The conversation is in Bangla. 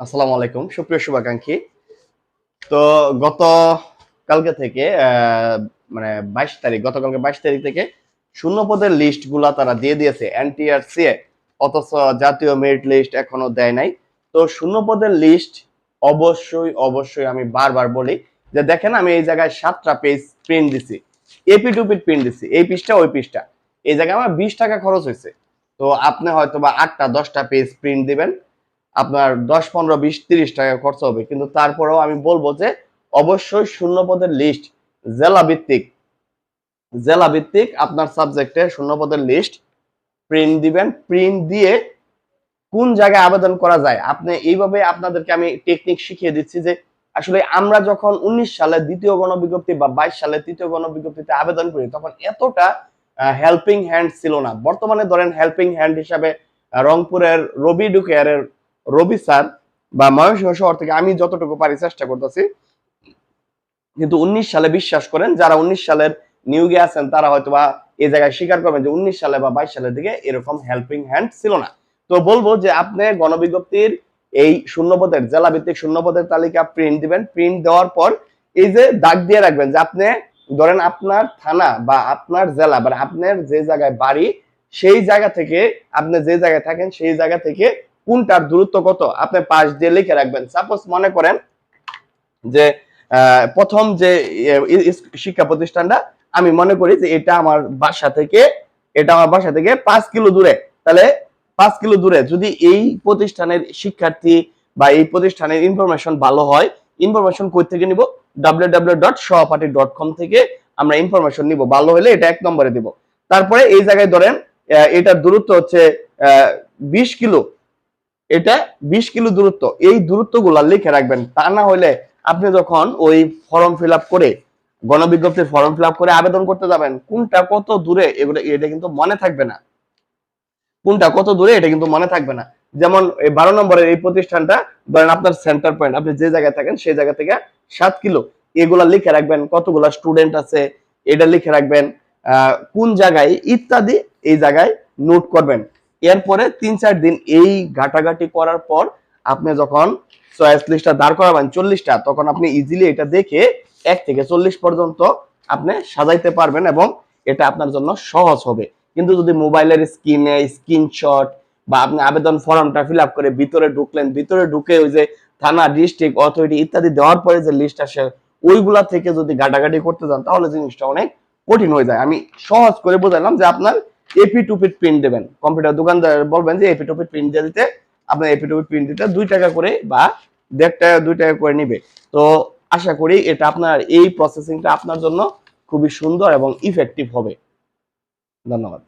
আসসালামু আলাইকুম, সুপ্রিয় শুভাকাঙ্ক্ষী। তো গত কালকে থেকে মানে বাইশ তারিখ, গতকালকে বাইশ তারিখ থেকে শূন্য পদের লিস্টগুলা তারা দিয়ে দিয়েছে এনটিআরসি অথচ জাতীয় মেরিট লিস্ট এখনও দেয় নাই। তো শূন্য পদের লিস্ট অবশ্যই অবশ্যই আমি বারবার বলি যে দেখেন, আমি এই জায়গায় সাতটা পেজ প্রিন্ট দিছি। এপি টু পিট প্রিন্ট দিছি, এই পিসটা ওই পিসটা এই জায়গায় আমার বিশ টাকা খরচ হয়েছে। তো আপনি হয়তো বা আটটা, দশটা পেজ প্রিন্ট দিবেন। আপনার দশ, পনেরো, বিশ, তিরিশ টাকা খরচ হবে। কিন্তু তারপরেও আমি বলব যে অবশ্যই শূন্য পদের লিস্ট জেলা ভিত্তিক জেলা ভিত্তিক আপনার সাবজেক্টে শূন্য পদের লিস্ট প্রিন্ট দিবেন। প্রিন্ট দিয়ে কোন জায়গায় আবেদন করা যায়? আপনি এইভাবে আপনাদেরকে আমি টেকনিক শিখিয়ে দিচ্ছি যে আসলে আমরা যখন উনিশ সালে দ্বিতীয় গণবিজ্ঞপ্তি বা বাইশ সালে তৃতীয় গণবিজ্ঞপ্তিতে আবেদন করি, তখন এতটা হেল্পিং হ্যান্ড ছিল না। বর্তমানে ধরেন হেল্পিং হ্যান্ড হিসাবে রংপুরের রবি ডুকেয়ারের রবি স্যার বা ময়মনসিংহ শহর থেকে আমি যতটুকু পারি চেষ্টা করতেছি। কিন্তু উনিশ সালে বিশ্বাস করেন, যারা উনিশ সালের নিয়োগে আছেন, তারা হয়তো বা এই জায়গায় স্বীকার করবেন যে উনিশ সালে বা বাইশ সালের দিকে এরকম হেল্পিং হ্যান্ড ছিল না। তো বলব যে আপনি গণবিজ্ঞপ্তির এই শূন্যপদের জেলা ভিত্তিক শূন্যপদের তালিকা প্রিন্ট দিবেন। প্রিন্ট দেওয়ার পর এই যে দাগ দিয়ে রাখবেন যে আপনি, ধরেন আপনার থানা বা আপনার জেলা মানে আপনার যে জায়গায় বাড়ি, সেই জায়গা থেকে, আপনি যে জায়গায় থাকেন, সেই জায়গা থেকে কোনটার দূরত্ব কত? আপনি পাশ দিয়ে লিখে রাখবেন। সাপোজ মনে করেন যে প্রথম যে শিক্ষা প্রতিষ্ঠানটা, আমি মনে করি যে এটা আমার বাসা থেকে, এটা আমার বাসা থেকে পাঁচ কিলো দূরে। তাহলে পাঁচ কিলো দূরে যদি এই প্রতিষ্ঠানের শিক্ষার্থী বা এই প্রতিষ্ঠানের ইনফরমেশন ভালো হয় ইনফরমেশন কই থেকে নিব? W W dot Sohopathi dot com থেকে আমরা ইনফরমেশন নিব। ভালো হলে এটা এক নম্বরে দিব। তারপরে এই জায়গায় ধরেন এটার দূরত্ব হচ্ছে বিশ কিলো। এটা বিশ কিলো দূরত্ব। এই দূরত্বগুলা লিখে রাখবেন। তা না হলে আপনি যখন ওই ফর্ম ফিল করে গণবিজ্ঞপ্তির ফর্ম ফিল করে আবেদন করতে যাবেন, কোনটা কত দূরে এগুলো, এটা কিন্তু মনে থাকবে না। কোনটা কত দূরে, এটা কিন্তু মনে থাকবে না। যেমন বারো নম্বরের এই প্রতিষ্ঠানটা, ধরেন আপনার সেন্টার পয়েন্ট আপনি যে জায়গায় থাকেন সেই জায়গা থেকে সাত কিলো। এগুলা লিখে রাখবেন, কতগুলা স্টুডেন্ট আছে, এটা লিখে রাখবেন কোন জায়গায় ইত্যাদি এই জায়গায় নোট করবেন। এরপরে তিন চার দিন এই ঘাটাঘাটি করার পর আপনি যখন লিস্টটা দাঁড় করাবেন চল্লিশটা, তখন আপনি ইজিলি এটা দেখে এক থেকে চল্লিশ পর্যন্ত আপনি সাজাইতে পারবেন এবং এটা আপনার জন্য সহজ হবে। কিন্তু যদি মোবাইলের স্ক্রিনে স্ক্রিনশট বা আপনি আবেদন ফর্মটা ফিল করে ভিতরে ঢুকলেন, ভিতরে ঢুকে ওই যে থানা ডিস্ট্রিক্ট অথরিটি ইত্যাদি দেওয়ার পরে যে লিস্ট আসে, ওইগুলা থেকে যদি ঘাটাঘাটি করতে যান, তাহলে জিনিসটা অনেক কঠিন হয়ে যায়। আমি সহজ করে বোঝালাম যে আপনার এপি টু পিট প্রিন্ট দেবেন। কম্পিউটার দোকানদার বলবেন যে এপি টু পিট প্রিন্ট দিয়ে দিতে, আপনার এপি টু পিট প্রিন্ট দিতে দুই টাকা করে বা দেড় টাকা, দুই টাকা করে নিবে। তো আশা করি এটা আপনার, এই প্রসেসিংটা আপনার জন্য খুবই সুন্দর এবং ইফেক্টিভ হবে। ধন্যবাদ।